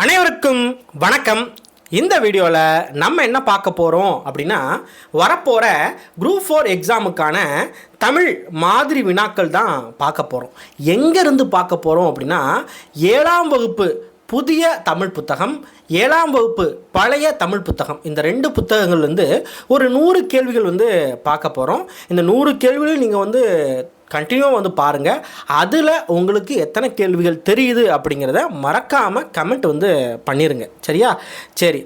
அனைவருக்கும் வணக்கம். இந்த வீடியோவில் நம்ம என்ன பார்க்க போகிறோம் அப்படின்னா வரப்போகிற குரூப் ஃபோர் எக்ஸாமுக்கான தமிழ் மாதிரி வினாக்கள் தான் பார்க்க போகிறோம் எங்கேருந்து பார்க்க போகிறோம் அப்படின்னா ஏழாம் வகுப்பு புதிய தமிழ் புத்தகம் ஏழாம் வகுப்பு பழைய தமிழ் புத்தகம். இந்த ரெண்டு புத்தகங்கள்லேருந்து ஒரு நூறு கேள்விகள் வந்து பார்க்க போகிறோம் இந்த நூறு கேள்விகள் நீங்கள் வந்து கண்டினியூவாக வந்து பாருங்கள் அதில் உங்களுக்கு எத்தனை கேள்விகள் தெரியுது அப்படிங்கிறத மறக்காமல் கமெண்ட் வந்து பண்ணிடுங்க சரியா? சரி.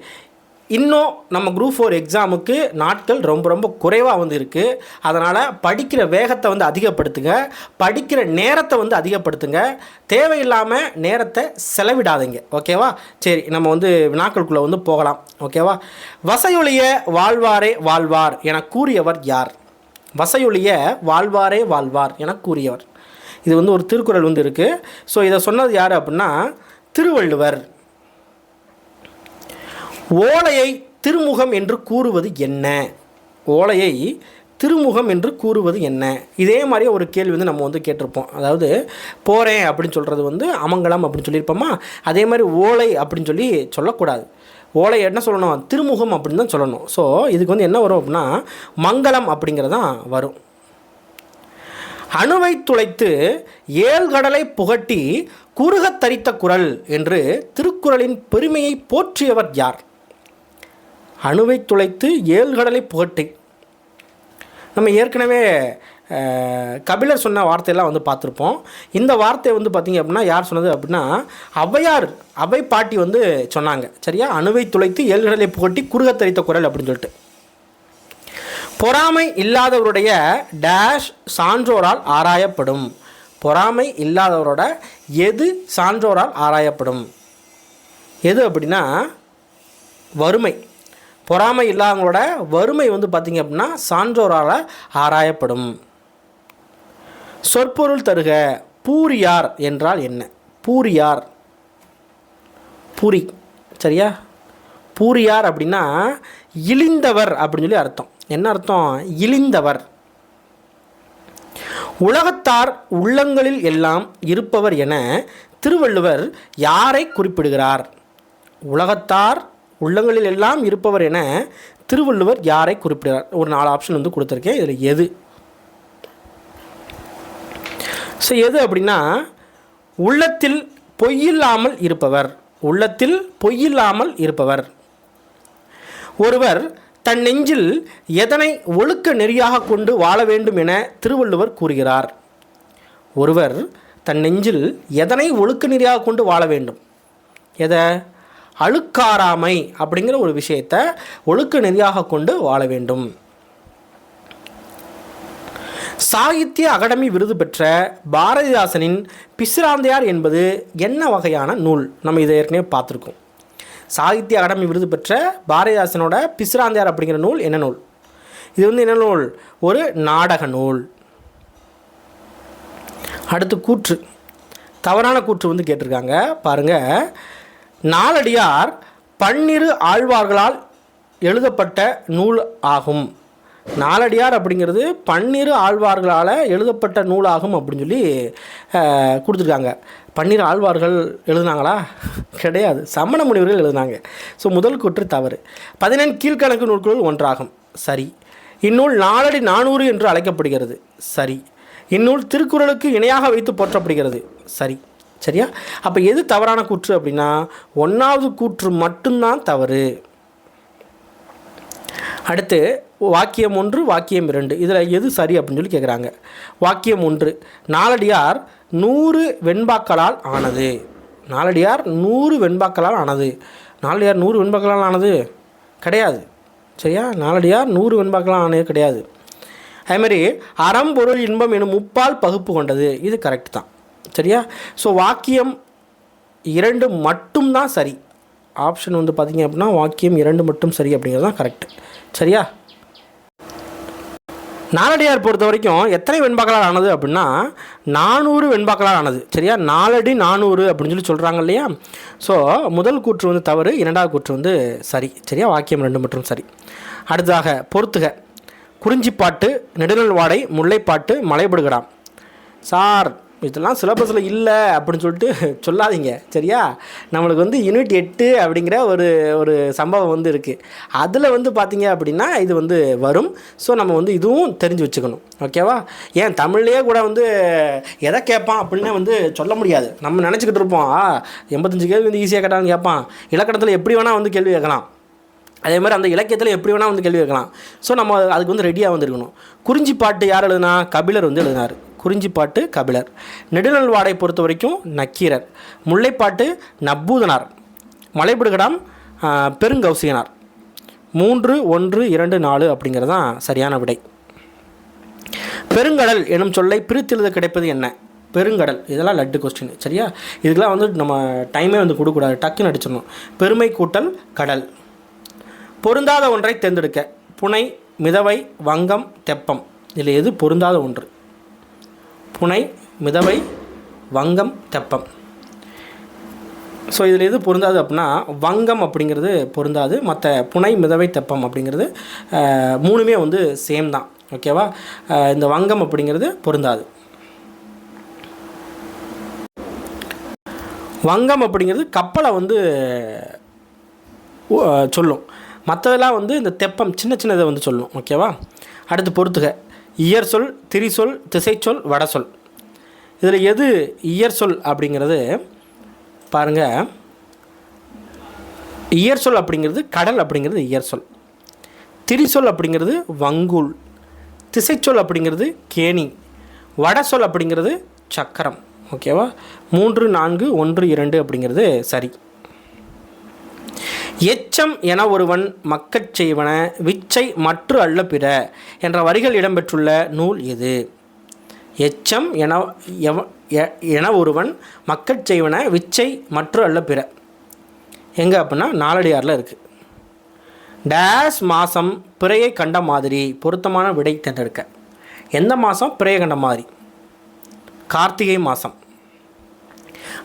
இன்னும் நம்ம குரூப் ஃபோர் எக்ஸாமுக்கு நாட்கள் ரொம்ப ரொம்ப குறைவாக வந்து இருக்குது அதனால் படிக்கிற வேகத்தை வந்து அதிகப்படுத்துங்க. படிக்கிற நேரத்தை வந்து அதிகப்படுத்துங்க. தேவையில்லாமல் நேரத்தை செலவிடாதீங்க. ஓகேவா சரி நம்ம வந்து வினாக்களுக்குள்ளே வந்து போகலாம். ஓகேவா வசையொழிய வாழ்வாரே வாழ்வார் என கூறியவர் யார்? வசையொழிய வாழ்வாரே வாழ்வார் என கூறியவர். இது வந்து ஒரு திருக்குறள் வந்து இருக்குது ஸோ இதை சொன்னது யார் அப்படின்னா திருவள்ளுவர். ஓலையை திருமுகம் என்று கூறுவது என்ன? ஓலையை திருமுகம் என்று கூறுவது என்ன? இதே மாதிரி ஒரு கேள்வி வந்து நம்ம வந்து கேட்டிருப்போம். அதாவது போகிறேன் அப்படின்னு சொல்கிறது வந்து அமங்கலம் அப்படின்னு சொல்லியிருப்போமா? அதே மாதிரி ஓலை அப்படின்னு சொல்லி சொல்லக்கூடாது. ஓலை என்ன சொல்லணும்? திருமுகம் அப்படின்னு தான் சொல்லணும். ஸோ இதுக்கு வந்து என்ன வரும் அப்படின்னா மங்களம் அப்படிங்கிறது தான் வரும். அணுவை துளைத்து ஏழ்கடலை புகட்டி குறுகத் தரித்த குரல் என்று திருக்குறளின் பெருமையை போற்றியவர் யார்? அணுவை துளைத்து ஏழ்கடலை புகட்டி. நம்ம ஏற்கனவே கபிலர் சொன்ன வார்த்தையெல்லாம் வந்து பார்த்துருப்போம். இந்த வார்த்தை வந்து பார்த்திங்க அப்படின்னா யார் சொன்னது அப்படின்னா ஔவையார் அவை பாட்டி வந்து சொன்னாங்க. சரியா? அணுவை துளைத்து ஏழ்கடலை புகட்டி குறுகத்தரித்த குரல் அப்படின்னு சொல்லிட்டு. பொறாமை இல்லாதவருடைய டேஷ் சான்றோரால் ஆராயப்படும். பொறாமை இல்லாதவரோட எது சான்றோரால் ஆராயப்படும்? எது அப்படின்னா வறுமை. பொறாமை இல்லாதவங்களோட வறுமை வந்து பார்த்திங்க அப்படின்னா சான்றோரால் ஆராயப்படும். சொற்பொருள் தருக. பூரியார் என்றால் என்ன? பூரியார். பூரி. சரியா? பூரியார் அப்படின்னா இழிந்தவர் அப்படின்னு சொல்லி அர்த்தம். என்ன அர்த்தம்? இழிந்தவர். உலகத்தார் உள்ளங்களில் எல்லாம் இருப்பவர் என திருவள்ளுவர் யாரை குறிப்பிடுகிறார்? உலகத்தார் உள்ளங்களில் எல்லாம் இருப்பவர் என திருவள்ளுவர் யாரை குறிப்பிடுகிறார்? ஒரு நாலு ஆப்ஷன் வந்து கொடுத்துருக்கேன். இதில் எது? ஸோ எது அப்படின்னா உள்ளத்தில் பொய்யில்லாமல் இருப்பவர். உள்ளத்தில் பொய்யில்லாமல் இருப்பவர். ஒருவர் தன் நெஞ்சில் எதனை ஒழுக்க நெறியாக கொண்டு வாழ வேண்டும் என திருவள்ளுவர் கூறுகிறார். ஒருவர் தன் நெஞ்சில் எதனை ஒழுக்க நெறியாக கொண்டு வாழ வேண்டும்? எதை? அழுக்காராமை அப்படிங்கிற ஒரு விஷயத்தை ஒழுக்க நெறியாக கொண்டு வாழ வேண்டும். சாகித்ய அகாடமி விருது பெற்ற பாரதிதாசனின் பிசிராந்தையார் என்பது என்ன வகையான நூல்? நம்ம இதை ஏற்கனவே பார்த்துருக்கோம். சாகித்ய அகாடமி விருது பெற்ற பாரதிதாசனோட பிசிராந்தையார் அப்படிங்கிற நூல் என்ன நூல்? இது வந்து என்ன நூல்? ஒரு நாடக நூல். அடுத்து கூற்று. தவறான கூற்று வந்து கேட்டிருக்காங்க. பாருங்க. நாலடியார் பன்னிரு ஆழ்வார்களால் எழுதப்பட்ட நூல் ஆகும். நாலடியார் அப்படிங்கிறது பன்னிரு ஆழ்வார்களால் எழுதப்பட்ட நூலாகும் அப்படின்னு சொல்லி கொடுத்துருக்காங்க. பன்னிரு ஆழ்வார்கள் எழுதுனாங்களா? கிடையாது. சமண முனிவர்கள் எழுதுனாங்க. ஸோ முதல் கூற்று தவறு. பதினெண் கீழ்கணக்கு நூல்களுள் ஒன்றாகும். சரி. இந்நூல் நாலடி நானூறு என்று அழைக்கப்படுகிறது. சரி. இந்நூல் திருக்குறளுக்கு இணையாக வைத்து போற்றப்படுகிறது. சரி. சரியா? அப்போ எது தவறான கூற்று அப்படின்னா ஒன்றாவது கூற்று மட்டும்தான் தவறு. அடுத்து வாக்கியம் ஒன்று வாக்கியம் இரண்டு. இதில் எது சரி அப்படின்னு சொல்லி கேட்குறாங்க வாக்கியம் ஒன்று நாலடியார் நூறு வெண்பாக்களால் ஆனது. நாலடியார் நூறு வெண்பாக்களால் ஆனது. நாலடியார் நூறு வெண்பாக்களால் ஆனது? கிடையாது. சரியா? நாலடியார் நூறு வெண்பாக்களால் ஆனது கிடையாது. அதேமாதிரி அறம் பொருள் இன்பம் எனும் முப்பால் பகுப்பு கொண்டது. இது கரெக்ட் தான். சரியா? ஸோ வாக்கியம் இரண்டு மட்டும்தான் சரி. ஆப்ஷன் வந்து பார்த்தீங்க அப்படின்னா வாக்கியம் இரண்டு மட்டும் சரி அப்படிங்கிறது தான் கரெக்ட் சரியா? நாலடியார் பொறுத்த வரைக்கும் எத்தனை வெண்பாக்களால் ஆனது அப்படின்னா நானூறு வெண்பாக்களால் ஆனது. சரியா? நாலடி நானூறு அப்படின்னு சொல்லி சொல்கிறாங்க இல்லையா? ஸோ முதல் கூற்று வந்து தவறு இரண்டாவது கூற்று வந்து சரி. சரியா? வாக்கியம் ரெண்டு மட்டும் சரி. அடுத்ததாக பொறுத்துக. குறிஞ்சிப்பாட்டு நெடுநல் வாடை முல்லைப்பாட்டு மலைபடுகடாம் சார் இதெல்லாம் சிலபஸில் இல்லை அப்படின்னு சொல்லிட்டு சொல்லாதீங்க சரியா? நம்மளுக்கு வந்து யூனிட் எட்டு அப்படிங்கிற ஒரு ஒரு சம்பவம் வந்து இருக்குது அதில் வந்து பார்த்தீங்க அப்படின்னா இது வந்து வரும். ஸோ நம்ம வந்து இதுவும் தெரிஞ்சு வச்சுக்கணும். ஓகேவா ஏன் தமிழ்லேயே கூட வந்து எதை கேட்பான் அப்படின்னு வந்து சொல்ல முடியாது. நம்ம நினச்சிக்கிட்டு இருப்போம் ஆ எண்பத்தஞ்சு கேள்வி வந்து ஈஸியாக கேட்டான்னு கேட்பான். இலக்கணத்தில் எப்படி வேணால் வந்து கேள்வி கேட்கலாம். அதே மாதிரி அந்த இலக்கியத்தில் எப்படி வேணால் வந்து கேள்வி கேட்கலாம். ஸோ நம்ம அதுக்கு வந்து ரெடியாக வந்துருக்கணும் குறிஞ்சி பாட்டு யார் எழுதுனா? கபிலர் வந்து எழுதினார். குறிஞ்சிப்பாட்டு கபிலர். நெடுநல்வாடை பொறுத்த வரைக்கும் நக்கீரர். முல்லைப்பாட்டு நப்பூதனார். மலைபிடுகடாம் பெருங்கௌசியனார் மூன்று ஒன்று இரண்டு நாலு அப்படிங்கிறது தான் சரியான விடை. பெருங்கடல் எனும் சொல்லை பிரித்தெழுத கிடைப்பது என்ன? பெருங்கடல். இதெல்லாம் லட்டு கொஸ்டின் சரியா? இதுக்கெல்லாம் வந்து நம்ம டைமே வந்து கொடுக்கக்கூடாது. டக்குன்னு அடிச்சிடணும். பெருமை கூட்டல் கடல். பொருந்தாத ஒன்றை தேர்ந்தெடுக்க. புனை மிதவை வங்கம் தெப்பம். இதில் எது பொருந்தாத ஒன்று? புனை மிதவை வங்கம் தெப்பம். ஸோ இதில் எது பொருந்தாது அப்படின்னா வங்கம் அப்படிங்கிறது பொருந்தாது. மற்ற புனை மிதவை தெப்பம் அப்படிங்கிறது மூணுமே வந்து சேம் தான். ஓகேவா இந்த வங்கம் அப்படிங்கிறது பொருந்தாது. வங்கம் அப்படிங்கிறது கப்பலை வந்து சொல்லும். மற்றதெல்லாம் வந்து இந்த தெப்பம் சின்ன சின்னதை வந்து சொல்லும். ஓகேவா அடுத்து பொறுத்துக. இயற் சொல் திரிசொல் திசைச்சொல் வடசொல். இதில் எது இயற் சொல் அப்படிங்கிறது? பாருங்கள் இயற் சொல் அப்படிங்கிறது கடல் அப்படிங்கிறது இயற் சொல் திரிசொல் அப்படிங்கிறது வங்கூல். திசைச்சொல் அப்படிங்கிறது கேணி. வடசொல் அப்படிங்கிறது சக்கரம். ஓகேவா? மூன்று நான்கு ஒன்று இரண்டு அப்படிங்கிறது சரி. எச்சம் என ஒருவன் மக்கச் செய்வன விச்சை மற்று அல்ல பிற என்ற வரிகள் இடம்பெற்றுள்ள நூல் எது? எச்சம் என எவ- எ- என ஒருவன் மக்கச் செய்வன விச்சை மற்று அல்ல பிற. எங்கே அப்படின்னா நாலடியாரில் இருக்குது டேஸ் மாதம் பிறையை கண்ட மாதிரி பொருத்தமான விடை தேர்ந்தெடுக்க. எந்த மாதம் பிறையை கண்ட மாதிரி. கார்த்திகை மாதம்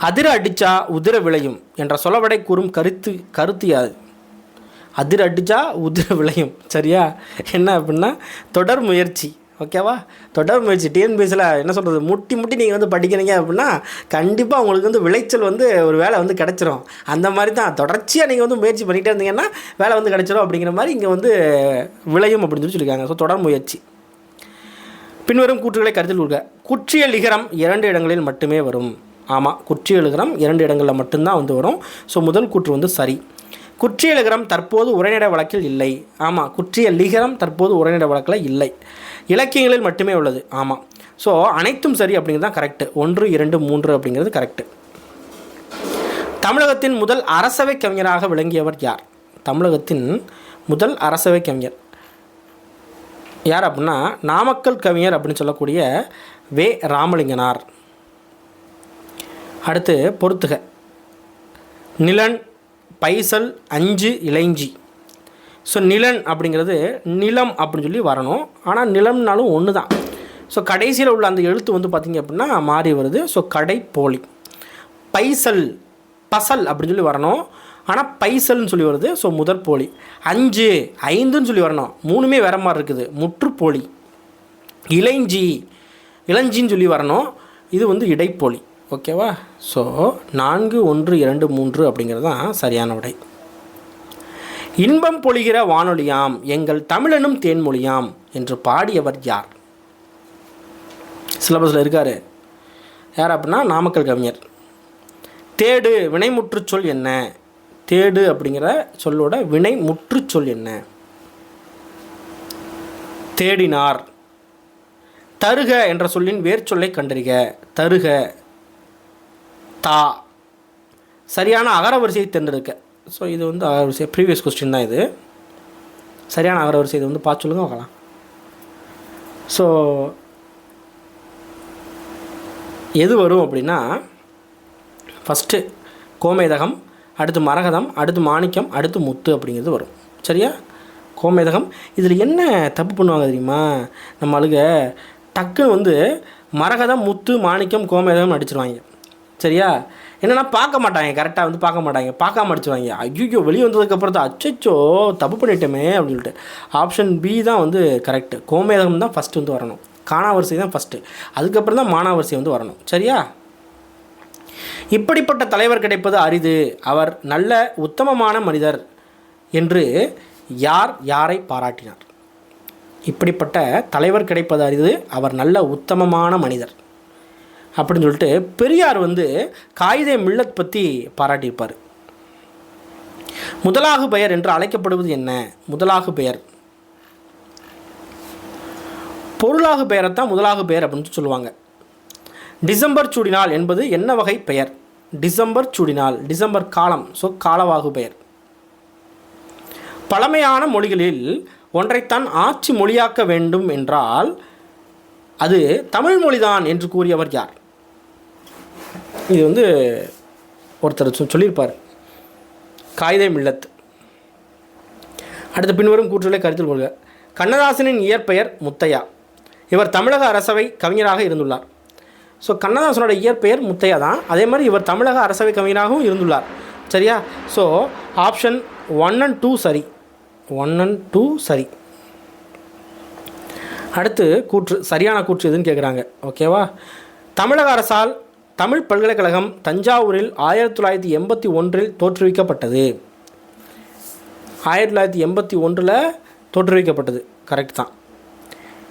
அதிர அடிச்சா உதிர விளையும் என்ற சொலவடை கூறும் கருத்து கருத்து யாது? அதிர அடிச்சா உதிர விளையும். சரியா? என்ன அப்படின்னா தொடர் முயற்சி. ஓகேவா தொடர் முயற்சி. டிஎன்பிஎஸ்சியில் என்ன சொல்கிறது முட்டி முட்டி நீங்கள் வந்து படிக்கிறீங்க அப்படின்னா கண்டிப்பாக உங்களுக்கு வந்து விளைச்சல் வந்து ஒரு வேலை வந்து கிடச்சிரும். அந்த மாதிரி தான். தொடர்ச்சியாக நீங்கள் வந்து முயற்சி பண்ணிகிட்டே இருந்தீங்கன்னா வேலை வந்து கிடச்சிரும் அப்படிங்கிற மாதிரி இங்கே வந்து விளையும் அப்படின்னு சொல்லி சொல்லியிருக்காங்க. ஸோ தொடர் முயற்சி. பின்வரும் கூற்றுகளை கருத்தில் கொடுக்க குற்றிய லிகரம் இரண்டு இடங்களில் மட்டுமே வரும். ஆமாம் குற்றிய எழுகிறம் இரண்டு இடங்களில் மட்டும்தான் வந்து வரும். ஸோ முதல் கூற்று வந்து சரி. குற்றிய எழுகிறம் தற்போது உரைநடை வழக்கில் இல்லை. ஆமாம் குற்றிய லிகரம் தற்போது உரைநடை வழக்கில் இல்லை. இலக்கியங்களில் மட்டுமே உள்ளது. ஆமாம் ஸோ அனைத்தும் சரி அப்படிங்கிறது தான் கரெக்டு ஒன்று இரண்டு மூன்று அப்படிங்கிறது கரெக்டு தமிழகத்தின் முதல் அரசவை கவிஞராக விளங்கியவர் யார்? தமிழகத்தின் முதல் அரசவை கவிஞர். யார் அப்படின்னா நாமக்கல் கவிஞர் அப்படின்னு சொல்லக்கூடிய வே. ராமலிங்கனார். அடுத்து பொறுத்துக. நிலன் பைசல் அஞ்சு இளைஞ்சி. ஸோ நிலன் அப்படிங்கிறது நிலம் அப்படின்னு சொல்லி வரணும். ஆனால் நிலம்னாலும் ஒன்று தான் ஸோ கடைசியில் உள்ள அந்த எழுத்து வந்து பார்த்திங்க அப்படின்னா மாறி வருது. ஸோ கடை போலி பைசல் பசல் அப்படின்னு சொல்லி வரணும். ஆனால் பைசல்னு சொல்லி வருது. ஸோ முதற் போலி அஞ்சு ஐந்துன்னு சொல்லி வரணும். மூணுமே வேறு மாதிரி இருக்குது. முற்றுப்போலி. இளைஞ்சி இளஞ்சின்னு சொல்லி வரணும். இது வந்து இடைப்போலி. ஓகேவா? ஸோ நான்கு ஒன்று இரண்டு மூன்று அப்படிங்கிறது தான் சரியான விடை. இன்பம் பொழிகிற வானொலியாம் எங்கள் தமிழனும் தேன்மொழியாம் என்று பாடியவர் யார்? சிலபஸில் இருக்கார். யார் அப்படின்னா நாமக்கல் கவிஞர். தேடு வினைமுற்றுச் சொல் என்ன? தேடு அப்படிங்கிற சொல்லோட வினைமுற்றுச் சொல் என்ன? தேடினார். தருக என்ற சொல்லின் வேர்ச்சொல்லை கண்டறிக. தருக தா. சரியான அகரவரிசையை தேர்ந்தெடுக்க. ஸோ இது வந்து அகரவரிசை ப்ரீவியஸ் கொஸ்டின் தான் இது. சரியான அகரவரிசை இது வந்து பார்த்து சொல்லுங்க பார்க்கலாம். ஸோ எது வரும் அப்படின்னா ஃபஸ்ட்டு கோமேதகம் அடுத்து மரகதம் அடுத்து மாணிக்கம் அடுத்து முத்து அப்படிங்கிறது வரும். சரியா? கோமேதகம். இதில் என்ன தப்பு பண்ணுவாங்க தெரியுமா? நம்ம அழுக டக்குன்னு வந்து மரகதம் முத்து மாணிக்கம் கோமேதகம் அடிச்சிருவாங்க. சரியா? என்னென்னா பார்க்க மாட்டாங்க கரெக்டாக வந்து பார்க்க மாட்டாங்க. பார்க்காம அடிச்சுவாங்க ஐயோ வெளியே வந்ததுக்கப்புறம் தான் அச்சச்சோ தப்பு பண்ணிட்டோமே அப்படின்னு சொல்லிட்டு. ஆப்ஷன் பி தான் வந்து கரெக்டு கோமேதகம் தான் ஃபஸ்ட்டு வந்து வரணும். காணாவரிசை தான் ஃபஸ்ட்டு அதுக்கப்புறம் தான் மானாவரிசை வந்து வரணும். சரியா? இப்படிப்பட்ட தலைவர் கிடைப்பது அரிது. அவர் நல்ல உத்தமமான மனிதர் என்று யார் யாரை பாராட்டினார்? இப்படிப்பட்ட தலைவர் கிடைப்பது அரிது. அவர் நல்ல உத்தமமான மனிதர். அப்படின்னு சொல்லிட்டு பெரியார் வந்து காயிதே மில்லத் பற்றி பாராட்டியிருப்பார். முதலாகு பெயர் என்று அழைக்கப்படுவது என்ன? முதலாகு பெயர். பொருளாகு பெயரைத்தான் முதலாகு பெயர் அப்படின்னு சொல்லுவாங்க. டிசம்பர் சூடினால் என்பது என்ன வகை பெயர்? டிசம்பர் சூடினால் டிசம்பர் காலம் ஸோ காலவாகு பெயர். பழமையான மொழிகளில் ஒன்றைத்தான் ஆட்சி மொழியாக்க வேண்டும் என்றால் அது தமிழ் மொழிதான் என்று கூறியவர் யார்? இது வந்து ஒருத்தர் சொ- சொல்லியிருப்பார். காகிதம் மில்லத் அடுத்த பின்வரும் கூற்றுகளை கருத்தில் கொள்க. கண்ணதாசனின் இயற்பெயர் முத்தையா. இவர் தமிழக அரசவை கவிஞராக இருந்துள்ளார். ஸோ கண்ணதாசனோட இயற்பெயர் முத்தையா தான். அதே மாதிரி இவர் தமிழக அரசவை கவிஞராகவும் இருந்துள்ளார். சரியா? So option one and two சரி. ஒன் அண்ட் டூ சரி. அடுத்து கூற்று சரியான கூற்று எதுன்னு கேட்குறாங்க ஓகேவா தமிழக அரசால் தமிழ் பல்கலைக்கழகம் தஞ்சாவூரில் ஆயிரத்தி தொள்ளாயிரத்தி எண்பத்தி ஒன்றில் தோற்றுவிக்கப்பட்டது. ஆயிரத்தி தொள்ளாயிரத்தி எண்பத்தி ஒன்றில் தோற்றுவிக்கப்பட்டது. கரெக்ட் தான்.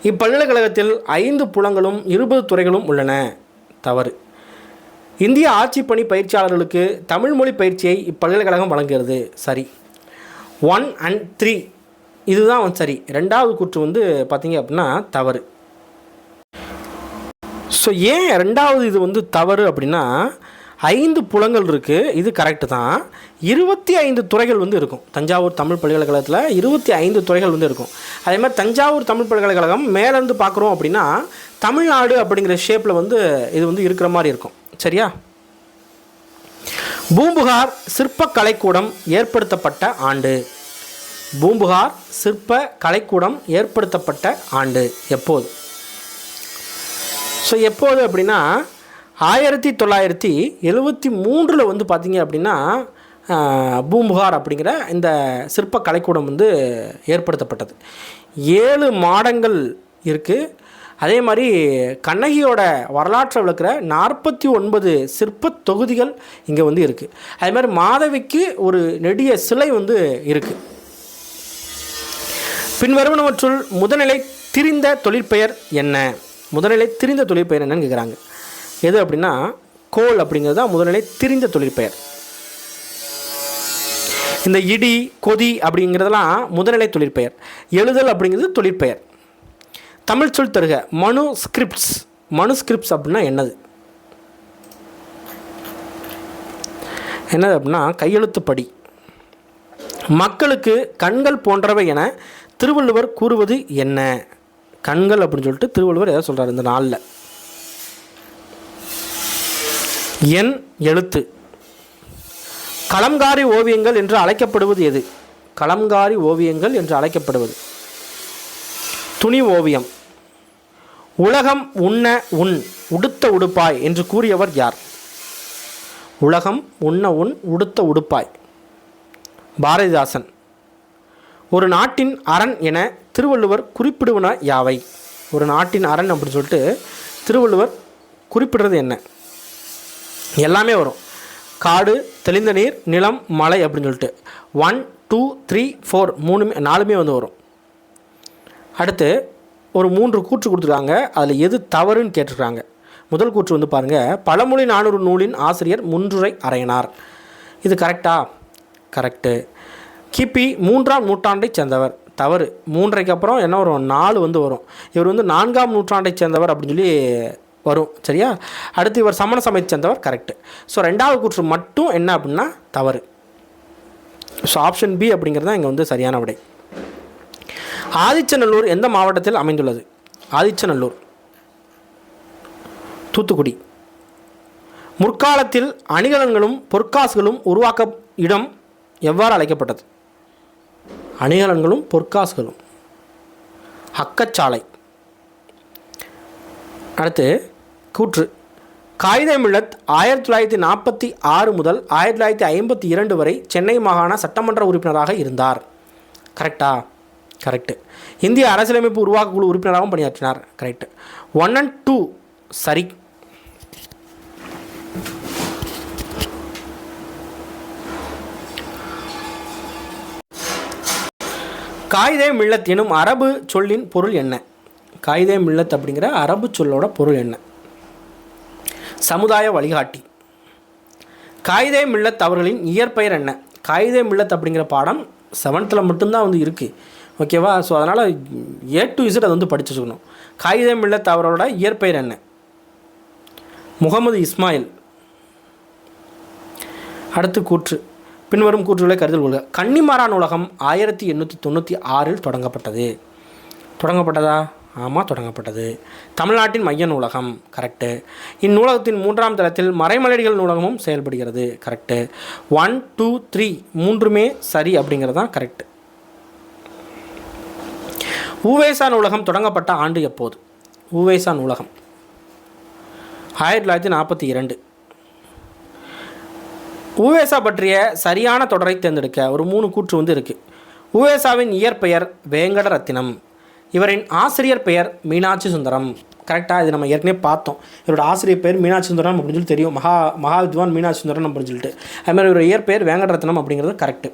இப்பல்கலைக்கழகத்தில் ஐந்து புலங்களும் இருபது துறைகளும் உள்ளன. தவறு. இந்திய ஆட்சிப்பணி பயிற்சியாளர்களுக்கு தமிழ் மொழி பயிற்சியை இப்பல்கலைக்கழகம் வழங்குகிறது. சரி. ஒன் அண்ட் த்ரீ இதுதான் சரி. ரெண்டாவது கூற்று வந்து பார்த்தீங்க அப்படின்னா தவறு. ஸோ ஏன் ரெண்டாவது இது வந்து தவறு அப்படின்னா ஐந்து புலங்கள் இருக்குது இது கரெக்டு தான். இருபத்தி ஐந்து துறைகள் வந்து இருக்கும். தஞ்சாவூர் தமிழ் பல்கலைக்கழகத்தில் இருபத்தி ஐந்து துறைகள் வந்து இருக்கும். அதே மாதிரி தஞ்சாவூர் தமிழ் பல்கலைக்கழகம் மேலேருந்து பார்க்குறோம் அப்படின்னா தமிழ்நாடு அப்படிங்கிற ஷேப்பில் வந்து இது வந்து இருக்கிற மாதிரி இருக்கும். சரியா? பூம்புகார் சிற்ப கலைக்கூடம் ஏற்படுத்தப்பட்ட ஆண்டு. பூம்புகார் சிற்ப கலைக்கூடம் ஏற்படுத்தப்பட்ட ஆண்டு. எப்போது? ஸோ எப்போது அப்படின்னா ஆயிரத்தி தொள்ளாயிரத்தி எழுவத்தி மூன்றில் வந்து பார்த்தீங்க அப்படின்னா பூம்புகார் அப்படிங்கிற இந்த சிற்ப கலைக்கூடம் வந்து ஏற்படுத்தப்பட்டது. ஏழு மாடங்கள் இருக்குது அதே மாதிரி கண்ணகியோட வரலாற்றை விளக்குற நாற்பத்தி ஒன்பது சிற்ப தொகுதிகள் இங்கே வந்து இருக்குது அதே மாதிரி மாதவிக்கு ஒரு நெடிய சிலை வந்து இருக்குது பின்வருவனவற்றுள் முதநிலை திரிந்த தொழிற்பெயர் என்ன? முதல்நிலை திரிந்த தொழிற்பெயர் என்னன்னு கேட்குறாங்க எது அப்படின்னா கோல் அப்படிங்கிறது தான் முதல்நிலை திரிந்த தொழிற்பெயர் இந்த இடி கொதி அப்படிங்கிறதெல்லாம் முதல்நிலை தொழிற்பெயர் எழுதல் அப்படிங்கிறது தொழிற்பெயர் தமிழ் சொல் தருக மனு ஸ்கிரிப்ட்ஸ் மனு ஸ்கிரிப்ட்ஸ் அப்படின்னா என்னது? என்னது அப்படின்னா கையெழுத்துப்படி. மக்களுக்கு கண்கள் போன்றவை என திருவள்ளுவர் கூறுவது என்ன? கண்கள் அப்படின்னு சொல்லிட்டு திருவள்ளுவர் எதை சொல்கிறார் இந்த நாளில். என் எழுத்து. கலம்காரி ஓவியங்கள் என்று அழைக்கப்படுவது எது? கலம்காரி ஓவியங்கள் என்று அழைக்கப்படுவது. துணி ஓவியம். உலகம் உண்ண உன் உடுத்த உடுப்பாய் என்று கூறியவர் யார்? உலகம் உண்ண உன் உடுத்த உடுப்பாய். பாரதிதாசன். ஒரு நாட்டின் அரண் என திருவள்ளுவர் குறிப்பிடுவன யாவை? ஒரு நாட்டின் அரண் அப்படின்னு சொல்லிட்டு திருவள்ளுவர் குறிப்பிடுறது என்ன? எல்லாமே வரும். காடு தெளிந்த நீர் நிலம் மலை அப்படின்னு சொல்லிட்டு. ஒன் டூ த்ரீ ஃபோர் மூணுமே நாலுமே வந்து வரும். அடுத்து ஒரு மூன்று கூற்று கொடுத்துருக்காங்க. அதில் எது தவறுன்னு கேட்டிருக்காங்க. முதல் கூற்று வந்து பாருங்கள் பழமொழி நானூறு நூலின் ஆசிரியர் முன்றுரை அறையனார். இது கரெக்டா கரெக்டு கிபி மூன்றாம் நூற்றாண்டைச் சேர்ந்தவர். தவறு. மூன்றைக்கு அப்புறம் என்ன வரும்? நாலு வந்து வரும். இவர் வந்து நான்காம் நூற்றாண்டைச் சேர்ந்தவர் அப்படின்னு சொல்லி வரும். சரியா? அடுத்து இவர் சமண சமயத்தை சேர்ந்தவர் கரெக்டு ஸோ ரெண்டாவது கூற்று மட்டும் என்ன அப்படின்னா தவறு. ஸோ ஆப்ஷன் பி அப்படிங்கிறது தான் இங்கே வந்து சரியான விடை. ஆதிச்சநல்லூர் எந்த மாவட்டத்தில் அமைந்துள்ளது? ஆதிச்சநல்லூர். தூத்துக்குடி. முற்காலத்தில் அணிகலன்களும் பொற்காசுகளும் உருவாக்க இடம் எவ்வாறு அழைக்கப்பட்டது? அணிகலன்களும் பொற்காசுகளும். அக்கச்சாலை. அடுத்து கூற்று. காகிதமிழத் ஆயிரத்தி தொள்ளாயிரத்தி நாற்பத்தி ஆறு முதல் ஆயிரத்தி தொள்ளாயிரத்தி ஐம்பத்தி இரண்டு வரை சென்னை மாகாண சட்டமன்ற உறுப்பினராக இருந்தார். கரெக்டா? கரெக்டு. இந்திய அரசியலமைப்பு உருவாக்க குழு உறுப்பினராகவும் பணியாற்றினார். கரெக்டு. ஒன் அண்ட் டூ சரி காயிதே மில்லத் எனும் அரபு சொல்லின் பொருள் என்ன? காயிதே மில்லத் அப்படிங்கிற அரபு சொல்லோட பொருள் என்ன? சமுதாய வழிகாட்டி. காயிதே மில்லத் அவர்களின் இயற்பெயர் என்ன? காயிதே மில்லத் அப்படிங்கிற பாடம் செவன்த்தில் மட்டும்தான் வந்து இருக்குது ஓகேவா ஸோ அதனால் ஏ டு இசட் அதை வந்து படித்து வச்சுக்கணும் காயிதே மில்லத் அவரோட இயற்பெயர் என்ன? முகமது இஸ்மாயில். அடுத்து கூற்று. பின்வரும் கூற்றுகளை கருத்தில் கொள்க. கன்னிமாரா நூலகம் ஆயிரத்தி எண்ணூற்றி தொண்ணூற்றி ஆறில் தொடங்கப்பட்டது. தொடங்கப்பட்டதா? ஆமாம் தொடங்கப்பட்டது. தமிழ்நாட்டின் மைய நூலகம் கரெக்டு இந்நூலகத்தின் மூன்றாம் தளத்தில் மறைமலடிகள் நூலகமும் செயல்படுகிறது கரெக்டு ஒன் டூ த்ரீ மூன்றுமே சரி அப்படிங்கிறது தான் கரெக்டு உவேசா நூலகம் தொடங்கப்பட்ட ஆண்டு எப்போது? உவேசா நூலகம். ஆயிரத்தி தொள்ளாயிரத்தி நாற்பத்தி இரண்டு. உவேசா பற்றிய சரியான தொடரை தேர்ந்தெடுக்க ஒரு மூணு கூற்று வந்து இருக்குது உவேசாவின் இயற்பெயர் வேங்கடரத்தினம். இவரின் ஆசிரியர் பெயர் மீனாட்சி சுந்தரம். கரெக்டாக இது நம்ம ஏற்கனவே பார்த்தோம். இவரோட ஆசிரியர் பெயர் மீனாட்சி சுந்தரம் அப்படின்னு சொல்லி தெரியும். மகா மகா வித்வான் மீனாட்சி சுந்தரம் அப்படின்னு சொல்லிட்டு. அதுமாதிரி இவர் இயற்பெயர் வேங்கடரத்னம் அப்படிங்கிறது கரெக்டு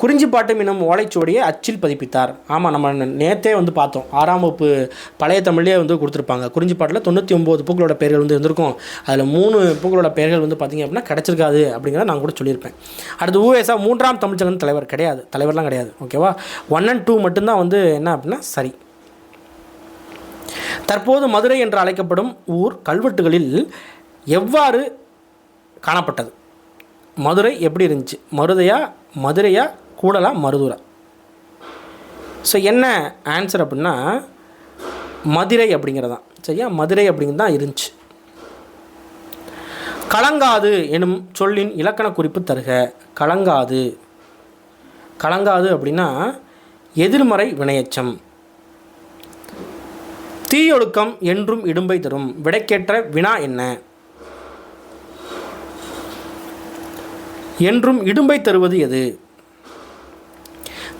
குறிஞ்சிப்பாட்டு மினம் ஓலைச்சுவடியை அச்சில் பதிப்பித்தார். ஆமாம் நம்ம நேற்றே வந்து பார்த்தோம். ஆறாம் வகுப்பு பழைய தமிழ்லேயே வந்து கொடுத்துருப்பாங்க. குறிஞ்சிப்பாட்டில் தொண்ணூற்றி ஒம்பது பூக்களோட பெயர்கள் வந்து இருந்திருக்கும். அதில் மூணு பூக்களோட பெயர்கள் வந்து பார்த்திங்க அப்படின்னா கிடச்சிருக்காது அப்படிங்கிறத நான் கூட சொல்லியிருப்பேன். அடுத்து ஊவேசா மூன்றாம் தமிழ்ச்சங்கம் தலைவர். கிடையாது. தலைவர்லாம் கிடையாது. ஓகேவா? ஒன் அண்ட் டூ மட்டும்தான் வந்து என்ன அப்படின்னா சரி. தற்போது மதுரை என்று அழைக்கப்படும் ஊர் கல்வெட்டுகளில் எவ்வாறு காணப்பட்டது? மதுரை எப்படி இருந்துச்சு? மருதையா மதுரையா கூடலாம் மருதூரம் ஸோ என்ன ஆன்சர் அப்படின்னா மதுரை அப்படிங்கிறதான். சரியா? மதுரை அப்படிங்கிறது தான் இருந்துச்சு. கலங்காது எனும் சொல்லின் இலக்கண குறிப்பு தருக. கலங்காது. கலங்காது அப்படின்னா எதிர்மறை வினையச்சம். தீயொழுக்கம் என்றும் இடும்பை தரும். விடைக்கேற்ற வினா என்ன? என்றும் இடும்பை தருவது எது?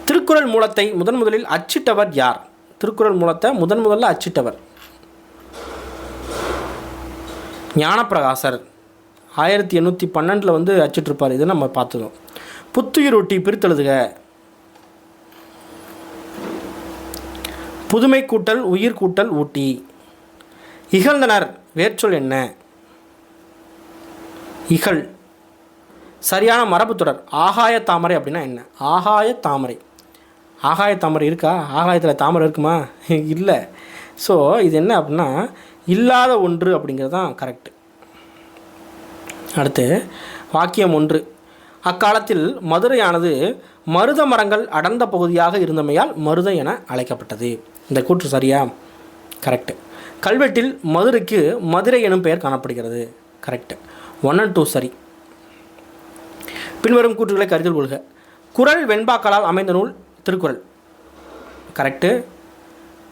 திருக்குறள் மூலத்தை முதன் முதலில் அச்சிட்டவர் யார்? திருக்குறள் மூலத்தை முதன் முதல்ல அச்சிட்டவர். ஞானப்பிரகாசர். ஆயிரத்தி எண்ணூற்றி பன்னெண்டில் வந்து அச்சிட்டிருப்பார். இது நம்ம பார்த்துக்கோம் புத்துயிரொட்டி பிரித்தெழுதுக. புதுமை கூட்டல் உயிர் கூட்டல் ஊட்டி. இகழ்ந்தனர் வேர்ச்சொல் என்ன? இகழ். சரியான மரபு தொடர். ஆகாய தாமரை அப்படின்னா என்ன? ஆகாய தாமரை. ஆகாய தாமரை இருக்கா? ஆகாயத்தில் தாமரை இருக்குமா? இல்லை. ஸோ இது என்ன அப்படின்னா இல்லாத ஒன்று அப்படிங்கிறது தான் கரெக்டு அடுத்து வாக்கியம் ஒன்று. அக்காலத்தில் மதுரையானது மருத மரங்கள் அடர்ந்த பகுதியாக இருந்தமையால் மருதை என அழைக்கப்பட்டது. இந்த கூற்று சரியா? கரெக்டு கல்வெட்டில் மதுரைக்கு மதுரை எனும் பெயர் காணப்படுகிறது. கரெக்டு ஒன் அண்ட் டூ சரி. பின்வரும் கூற்றுகளை கருத்தில் கொள்க. குரல் வெண்பாக்களால் அமைந்த நூல் திருக்குறள். கரெக்டு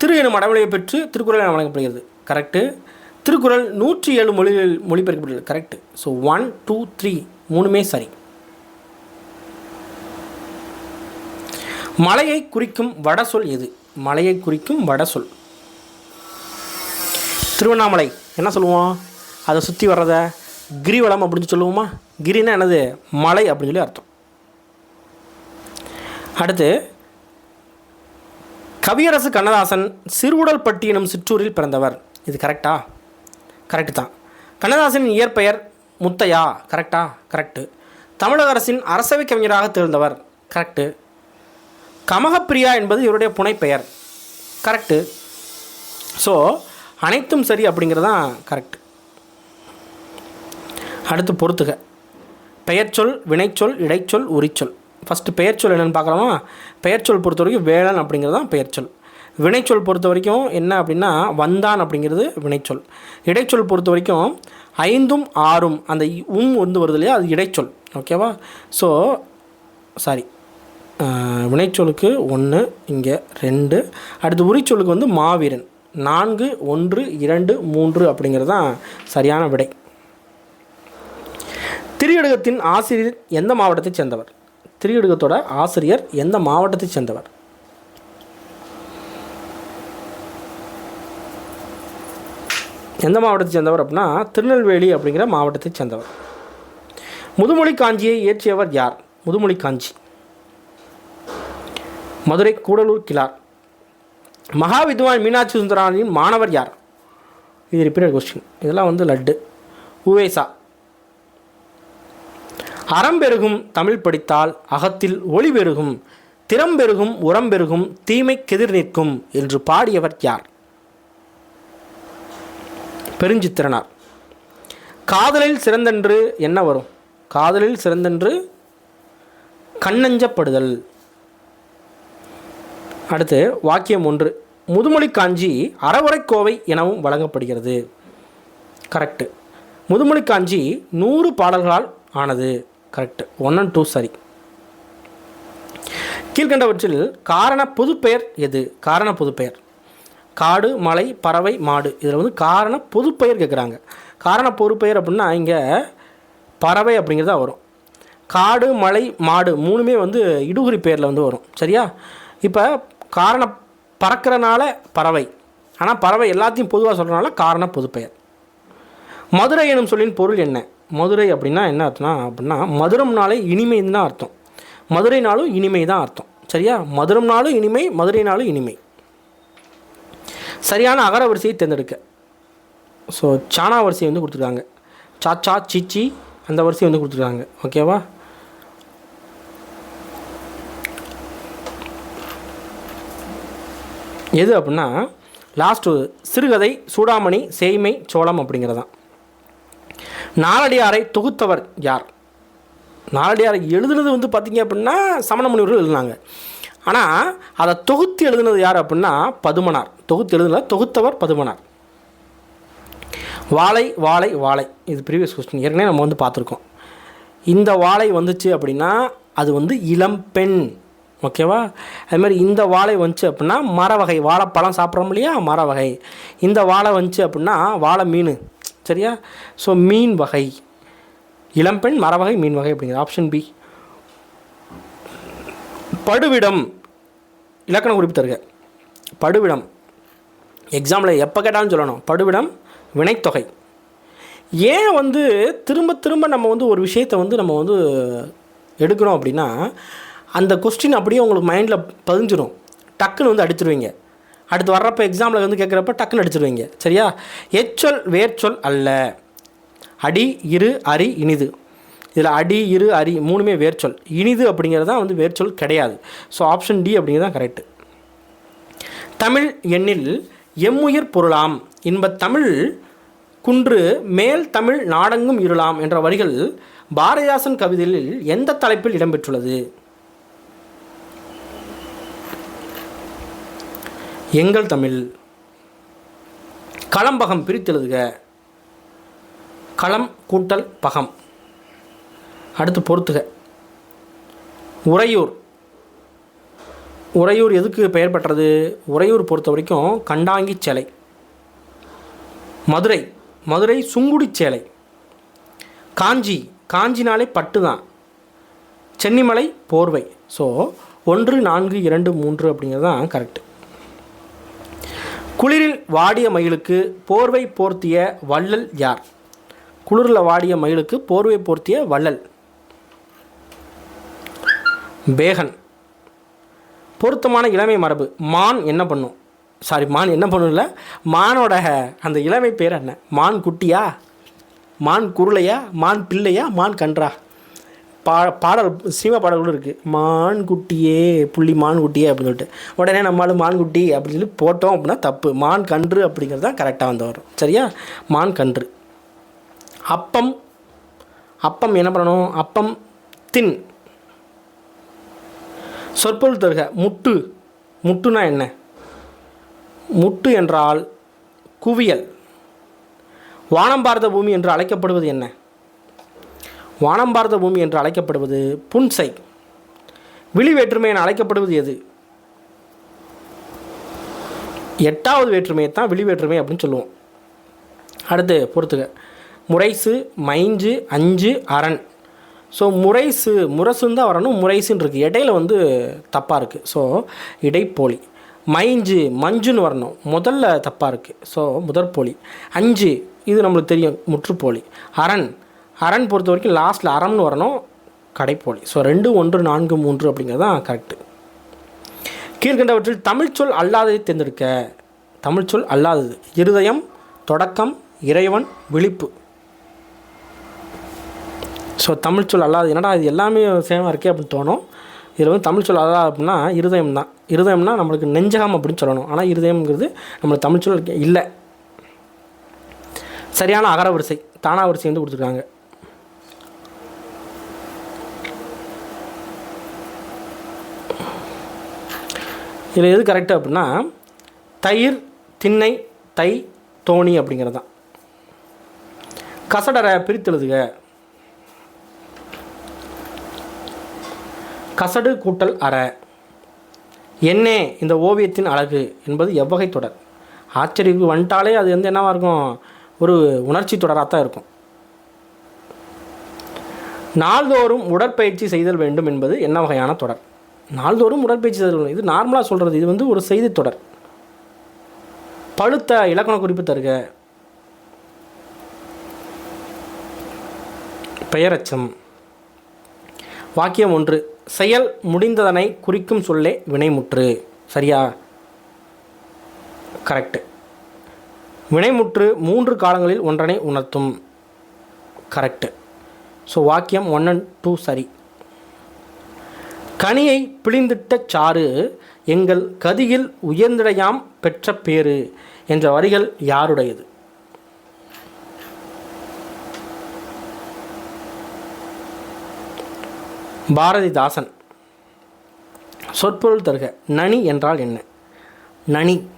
திரு எனும் அடைமொழியை பெற்று திருக்குறள் என வழங்கப்படுகிறது. கரெக்டு திருக்குறள் நூற்றி ஏழு மொழிகளில் மொழிபெயர்க்கப்படுகிறது. Correct so one two three மூணுமே சரி. மலையை குறிக்கும் வட சொல் எது? மலையை குறிக்கும் வட சொல் திருவண்ணாமலை என்ன சொல்லுவோம்? அதை சுற்றி வர்றத கிரிவலம் அப்படின்னு சொல்லுவோமா? கிரின்னா என்னது? மலை அப்படின்னு சொல்லி அர்த்தம். அடுத்து கவியரசு கண்ணதாசன் சிறுவுடல்பட்டி எனும் சிற்றூரில் பிறந்தவர். இது கரெக்டா கரெக்டு தான். கண்ணதாசனின் இயற்பெயர் முத்தையா. கரெக்டா கரெக்டு தமிழக அரசின் அரசவை கவிஞராக திகழ்ந்தவர். கரெக்டு கமகப்பிரியா என்பது இவருடைய புனைப்பெயர். கரெக்டு ஸோ அனைத்தும் சரி அப்படிங்கிறது தான் கரெக்ட் அடுத்து பொறுத்துக. பெயர்ச்சொல் வினைச்சொல் இடைச்சொல் உரிச்சொல். ஃபஸ்ட்டு பெயர்ச்சொல் என்னென்னு பார்க்குறோமா பெயர்ச்சொல் பொறுத்த வரைக்கும் வேளன் அப்படிங்கிறது தான் பெயர்ச்சொல். வினைச்சொல் பொறுத்த வரைக்கும் என்ன அப்படின்னா வந்தான் அப்படிங்கிறது வினைச்சொல். இடைச்சொல் பொறுத்த வரைக்கும் ஐந்தும் ஆறும் அந்த உம் வந்து வருது இல்லையா அது இடைச்சொல். ஓகேவா ஸோ சாரி வினைச்சொலுக்கு ஒன்று இங்கே ரெண்டு. அடுத்து உரிச்சொலுக்கு வந்து மாவீரன். நான்கு ஒன்று இரண்டு மூன்று அப்படிங்கிறது தான் சரியான விடை. திரியடகத்தின் ஆசிரியர் எந்த மாவட்டத்தைச் சேர்ந்தவர்? திரிகடுகத்தோட ஆசிரியர் எந்த மாவட்டத்தைச் சேர்ந்தவர்? எந்த மாவட்டத்தை சேர்ந்தவர் அப்படின்னா திருநெல்வேலி அப்படிங்கிற மாவட்டத்தைச் சேர்ந்தவர். முதுமொழி காஞ்சியை இயற்றியவர் யார்? முதுமொழி காஞ்சி மதுரை கூடலூர் கிளார் மகாவித்வான் மீனாட்சி சுந்தரானின் மாணவர் யார்? இது ரிப்பீட்டட் கொஸ்டின் இதெல்லாம் வந்து லட்டு. உவேசா. அறம் பெருகும் தமிழ் படித்தால் அகத்தில் ஒளி பெருகும் திறம் பெருகும் உரம் பெருகும் தீமைக்கெதிர் நிற்கும் என்று பாடியவர் யார்? பெருஞ்சித்திரனார். காதலில் சிறந்தென்று என்ன வரும்? காதலில் சிறந்தென்று கண்ணஞ்சப்படுதல். அடுத்து வாக்கியம் ஒன்று. முதுமொழி காஞ்சி அறவுரைக்கோவை எனவும் வழங்கப்படுகிறது. கரெக்டு முதுமொழி காஞ்சி நூறு பாடல்களால் ஆனது. கரெக்ட். ஒன் அண்ட் டூ சரி கீழ்கண்டவற்றில் காரண பொதுப்பெயர் எது? காரண பொதுப்பெயர். காடு மலை பறவை மாடு. இதில் வந்து காரண பொதுப்பெயர் கேட்குறாங்க காரண பொதுப்பெயர் அப்படின்னா இங்கே பறவை அப்படிங்கிறது தான் வரும். காடு மலை மாடு மூணுமே வந்து இடுகுறி பெயரில் வந்து வரும். சரியா? இப்போ காரண பறக்கிறனால பறவை. ஆனால் பறவை எல்லாத்தையும் பொதுவாக சொல்கிறனால காரண பொதுப்பெயர். மதுரை எனும் சொல்லின் பொருள் என்ன? மதுரை அப்படின்னா என்ன அர்த்தம்னா அப்படின்னா மதுரம்னாலே இனிமைன்னு தான் அர்த்தம். மதுரைனாலும் இனிமை தான் அர்த்தம். சரியா? மதுரம்னாலும் இனிமை மதுரைனாலும் இனிமை. சரியான அகர வரிசையை தேர்ந்தெடுக்க. ஸோ சானா வரிசையை வந்து கொடுத்துருக்காங்க. சாச்சா சிச்சி அந்த வரிசையை வந்து கொடுத்துருக்காங்க. ஓகேவா எது அப்படின்னா லாஸ்ட்டு சிறுகதை சூடாமணி சேய்மை சோளம் அப்படிங்கிறதான். நாலடியாரை தொகுத்தவர் யார்? நாலடியாரை எழுதுனது வந்து பார்த்திங்க அப்படின்னா சமண முனிவர்கள் எழுதினாங்க. ஆனால் அதை தொகுத்து எழுதுனது யார் அப்படின்னா பதுமனார். தொகுத்து எழுதுனது தொகுத்தவர் பதுமனார். வாழை வாழை வாழை. இது ப்ரீவியஸ் கொஸ்டின் ஏற்கனவே நம்ம வந்து பார்த்துருக்கோம். இந்த வாழை வந்துச்சு அப்படின்னா அது வந்து இளம்பெண் ஓகேவா அதுமாதிரி இந்த வாழை வந்துச்சு அப்படின்னா மர வகை வாழைப்பழம் சாப்பிட்றோம் இல்லையா? மர வகை இந்த வாழை வந்துச்சு அப்படின்னா வாழை மீன். சரியா? ஸோ மீன் வகை. இளம்பெண் மரவகை மீன் வகை அப்படிங்கிறது ஆப்ஷன் பி படுவிடம். இலக்கண குறிப்பு தருக படுவிடம் எக்ஸாமில் எப்போ கேட்டாலும் சொல்லணும். படுவிடம் வினைத்தொகை. ஏன் வந்து திரும்ப திரும்ப நம்ம வந்து ஒரு விஷயத்தை வந்து நம்ம வந்து எடுக்கிறோம் அப்படின்னா அந்த கொஸ்டின் அப்படியே உங்களுக்கு மைண்டில் பதிஞ்சிடும் டக்குன்னு வந்து அடிச்சிருவீங்க. அடுத்து வர்றப்ப எக்ஸாமில் வந்து கேட்குறப்ப டக்குன்னு அடிச்சிருவீங்க. சரியா? எச்சொல் வேர்ச்சொல் அல்ல. அடி இரு அரி இனிது. இதில் அடி இரு அரி மூணுமே வேர்ச்சொல். இனிது அப்படிங்கிறது தான் வந்து வேர்ச்சொல் கிடையாது. ஸோ ஆப்ஷன் டி அப்படிங்கிறது தான் கரெக்டு தமிழ் எண்ணில் எம்முயிர் பொருளாம். இன்பத் தமிழ் குன்று மேல் தமிழ் நாடெங்கும் இருளாம் என்ற வரிகள் பாரதிதாசன் கவிதையில் எந்த தலைப்பில் இடம்பெற்றுள்ளது? எங்கள் தமிழ் களம்பகம் பிரித்தெழுதுக. களம் கூட்டல் பகம். அடுத்து பொறுத்துக. உறையூர். உறையூர் எதுக்கு பெயர் பெற்றது? உறையூர் பொறுத்த வரைக்கும் கண்டாங்கி சேலை. மதுரை. மதுரை சுங்குடி சேலை. காஞ்சி. காஞ்சினாலே பட்டு தான் சென்னிமலை போர்வை. ஸோ ஒன்று நான்கு இரண்டு மூன்று அப்படிங்கிறது தான் கரெக்டு குளிரில் வாடிய மயிலுக்கு போர்வை போர்த்திய வள்ளல் யார்? குளிரில் வாடிய மயிலுக்கு போர்வை போர்த்திய வள்ளல். பேகன். பொருத்தமான இளமை மரபு. மான் என்ன பண்ணும்? சாரி மான் என்ன பண்ணும்ல? மானோட அந்த இளமை பேர் என்ன? மான் குட்டியா? மான் குருளையா? மான் பிள்ளையா? மான் கன்றா? பா பாடல் சினிமா பாடல்களும் இருக்குது மான் குட்டியே புள்ளி மான் குட்டியே அப்படின்னு சொல்லிட்டு. உடனே நம்மளால் மான்குட்டி அப்படின்னு சொல்லி போட்டோம் அப்படின்னா தப்பு. மான் கன்று அப்படிங்கிறது தான் கரெக்டாக வந்து வரும். சரியா? மான் கன்று அப்பம் அப்பம் என்ன பண்ணணும்? அப்பம் தின். சொற்பொருள் தருக. முட்டு முட்டுனா என்ன? முட்டு என்றால் குவியல் வானம் பார்த்த பூமி என்று அழைக்கப்படுவது என்ன? வானம் பார்த்த பூமி என்று அழைக்கப்படுவது புன்சை. விழி வேற்றுமை என அழைக்கப்படுவது எது? எட்டாவது வேற்றுமையை தான் விழி வேற்றுமை அப்படின்னு சொல்லுவோம். அடுத்து பொறுத்துக. முறைசு மைஞ்சு அஞ்சு அரண். ஸோ முறைசு முரசுன்னு தான் வரணும். முறைசுன்னு இருக்குது இடையில வந்து தப்பாக இருக்குது ஸோ இடைப்போலி. மைஞ்சு மஞ்சுன்னு வரணும். முதல்ல தப்பாக இருக்குது ஸோ முதற்போலி. அஞ்சு இது நம்மளுக்கு தெரியும். முற்றுப்போலி. அரண் அரண் பொறுத்த வரைக்கும் லாஸ்ட்டில் அறம்னு வரணும் கடைப்போலி. ஸோ ரெண்டு ஒன்று நான்கு மூன்று அப்படிங்கிறது தான் கரெக்டு கீழ்கண்டவற்றில் தமிழ்ச்சொல் அல்லாததை தேர்ந்தெடுக்க தமிழ்ச்சொல் அல்லாதது. இருதயம் தொடக்கம் இறைவன் விழிப்பு. ஸோ தமிழ்ச்சொல் அல்லாது என்னடா இது எல்லாமே சேமாக இருக்கே அப்படின்னு தோணும். இதில் வந்து தமிழ்ச்சொல் அல்லாத அப்படின்னா இருதயம் தான். இருதயம்னா நம்மளுக்கு நெஞ்சகம் அப்படின்னு சொல்லணும். ஆனால் இருதயம்ங்கிறது நம்மளுக்கு தமிழ்ச்சொல் இல்லை. சரியான அகர வரிசை தானா வரிசை வந்து கொடுத்துருக்காங்க. இதில் எது கரெக்டு அப்படின்னா தயிர் திண்ணை தை தோணி அப்படிங்கிறது தான். கசடரை பிரித்தெழுதுக கசடு கூட்டல் அற. என்னே இந்த ஓவியத்தின் அழகு என்பது எவ்வகை தொடர். ஆச்சரிப்பு வந்துட்டாலே அது வந்து என்னவாக இருக்கும்? ஒரு உணர்ச்சி தொடராக தான் இருக்கும். நாள்தோறும் உடற்பயிற்சி செய்தல் வேண்டும் என்பது என்ன வகையான தொடர்? நாள்தோறும் உடற்பயிற்சி செய்தல் இது நார்மலாக சொல்கிறது இது வந்து ஒரு செய்தி தொடர். பழுத்த இலக்கண குறிப்பு தருக. பெயரச்சம். வாக்கியம் ஒன்று. செயல் முடிந்ததனை குறிக்கும் சொல்லே வினைமுற்று. சரியா? கரெக்டு. வினைமுற்று மூன்று காலங்களில் ஒன்றனை உணர்த்தும். கரெக்டு. ஸோ வாக்கியம் ஒன் அண்ட் டூ சரி. கனியை பிழிந்திட்ட சாறு எங்கள் கதியில் உயர்ந்திடையாம் பெற்ற பேறு என்ற வரிகள் யாருடையது? பாரதிதாசன். சொற்பொருள் தருக நனி என்றால் என்ன? நனி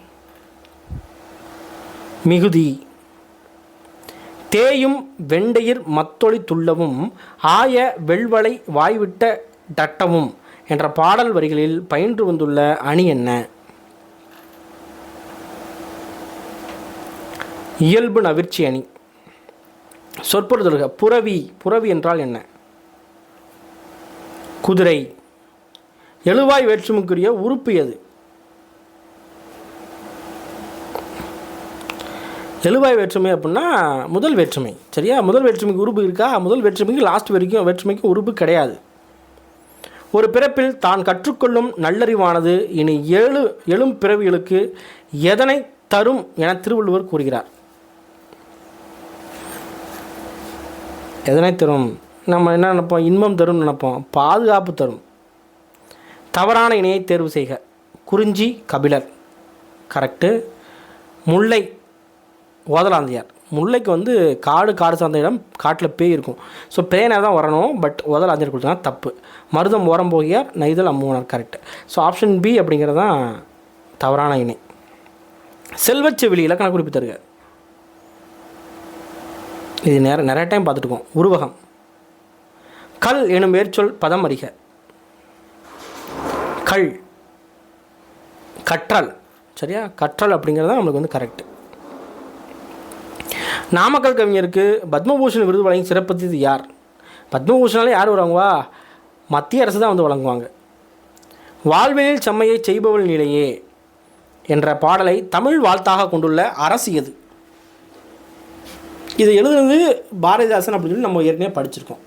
மிகுதி. தேயும் வெண்டையிர் மத்தொளி துள்ளவும் ஆய வெள்வளை வாய்விட்ட டட்டமும் என்ற பாடல் வரிகளில் பயின்று வந்துள்ள அணி என்ன? இயல்பு நவிர்ச்சி அணி. சொற்பொருள் புறவி. புறவி என்றால் என்ன? குதிரை. எழுவாய் வேற்றுமைக்குரிய உறுப்பு எது? எழுவாய் வேற்றுமை அப்படின்னா முதல் வேற்றுமை. சரியா? முதல் வேற்றுமைக்கு உறுப்பு இருக்கா? முதல் வேற்றுமைக்கு லாஸ்ட் வரைக்கும் வேற்றுமைக்கு உறுப்பு கிடையாது. ஒரு பிறப்பில் தான் கற்றுக்கொள்ளும் நல்லறிவானது இனி ஏழு எழும் பிறவிகளுக்கு எதனை தரும் என திருவள்ளுவர் கூறுகிறார். எதனை தரும்? நம்ம என்ன நினைப்போம்? இன்பம் தரும் நினைப்போம். பாதுகாப்பு தரும். தவறான இணையை தேர்வு செய்க. குறிஞ்சி கபிலர். கரெக்டு. முல்லை ஓதலாந்தியார். முல்லைக்கு வந்து காடு காடு சார்ந்த இடம் காட்டில் பேய் இருக்கும். ஸோ பேனாக தான் வரணும் பட் ஓதலாந்தியார் கொடுத்தா தப்பு. மருதம் ஓரம் போகியார் நைதல் அம்முவனார் கரெக்ட் ஸோ ஆப்ஷன் பி அப்படிங்கிறது தான் தவறான இணை. செல்வச்செவிலி இலக்கண குறிப்பு தருக இது நேர நிறைய டைம் பார்த்துட்டுக்கோம் உருவகம். கல் எனும் வேர்ச்சொல் பதம் அறிக. கல். கற்றல். சரியா? கற்றல் அப்படிங்கிறது தான் நம்மளுக்கு வந்து கரெக்ட் நாமக்கல் கவிஞருக்கு பத்மபூஷன் விருது வழங்கி சிறப்பித்தது யார்? பத்மபூஷனாலே யார் வருவாங்கவா மத்திய அரசு தான் வந்து வழங்குவாங்க. வாழ்வியல் செம்மையை செய்பவள் நிலையே என்ற பாடலை தமிழ் வாழ்த்தாக கொண்டுள்ள அரசு எது? இது எழுதுனது பாரதிதாசன் அப்படின்னு சொல்லி நம்ம ஏற்கனவே படிச்சிருக்கோம்.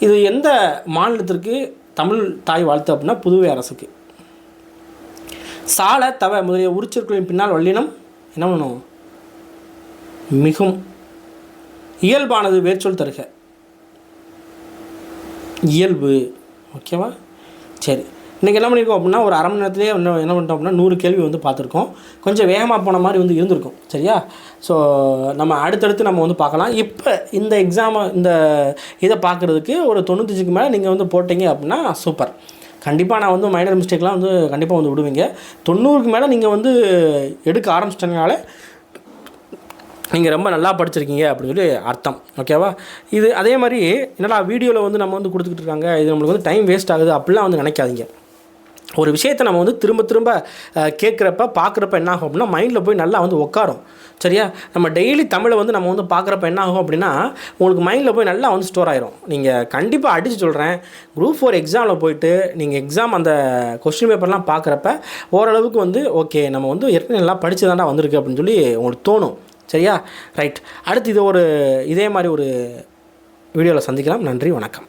இது எந்த மாநிலத்திற்கு தமிழ் தாய் வாழ்த்து அப்படின்னா புதுவை அரசுக்கு. சால தவ முதலிய உரிச்சொற்களின் பின்னால் வல்லினம் என்ன பண்ணும்? மிகும் இயல்பானது வேர்ச்சொல் தருக. இயல்பு. ஓகேவா? சரி. இன்றைக்கி என்ன பண்ணியிருக்கோம் அப்படின்னா ஒரு அரை மணி நேரத்துலேயே என்ன என்ன பண்ணிட்டோம் அப்படின்னா நூறு கேள்வி வந்து பார்த்துருக்கோம். கொஞ்சம் வேகமாக போன மாதிரி வந்து இருந்திருக்கும். சரியா? ஸோ நம்ம அடுத்தடுத்து நம்ம வந்து பார்க்கலாம். இப்போ இந்த எக்ஸாமை இந்த இதை பார்க்குறதுக்கு ஒரு தொண்ணூத்தஞ்சுக்கு மேலே நீங்கள் வந்து போட்டீங்க அப்படின்னா சூப்பர் கண்டிப்பாக நான் வந்து மைனர் மிஸ்டேக்லாம் வந்து கண்டிப்பாக வந்து விடுவீங்க. தொண்ணூறுக்கு மேலே நீங்கள் வந்து எடுக்க ஆரம்பிச்சிட்டனால நீங்கள் ரொம்ப நல்லா படிச்சிருக்கீங்க அப்படின்னு சொல்லி அர்த்தம். ஓகேவா இது அதே மாதிரி என்னடா வீடியோவில் வந்து நம்ம வந்து கொடுத்துக்கிட்டு இருக்காங்க. இது நம்மளுக்கு வந்து டைம் வேஸ்ட் ஆகுது அப்படிலாம் வந்து நினைக்காதீங்க. ஒரு விஷயத்தை நம்ம வந்து திரும்ப திரும்ப கேட்குறப்ப பார்க்குறப்ப என்ன ஆகும் அப்படின்னா மைண்டில் போய் நல்லா வந்து உட்காரும் சரியா? நம்ம டெய்லி தமிழை வந்து நம்ம வந்து பார்க்குறப்ப என்ன ஆகும் அப்படின்னா உங்களுக்கு மைண்டில் போய் நல்லா வந்து ஸ்டோர் ஆயிரும். நீங்கள் கண்டிப்பாக அடித்து சொல்கிறேன் குரூப் ஃபோர் எக்ஸாமில் போயிட்டு நீங்கள் எக்ஸாம் அந்த கொஸ்டின் பேப்பர்லாம் பார்க்குறப்ப ஓரளவுக்கு வந்து ஓகே நம்ம வந்து ஏற்கனவே நல்லா படித்து தாண்டா வந்திருக்கு அப்படின்னு சொல்லி உங்களுக்கு தோணும். சரியா? ரைட் அடுத்து இது ஒரு இதே மாதிரி ஒரு வீடியோவில் சந்திக்கலாம். நன்றி வணக்கம்.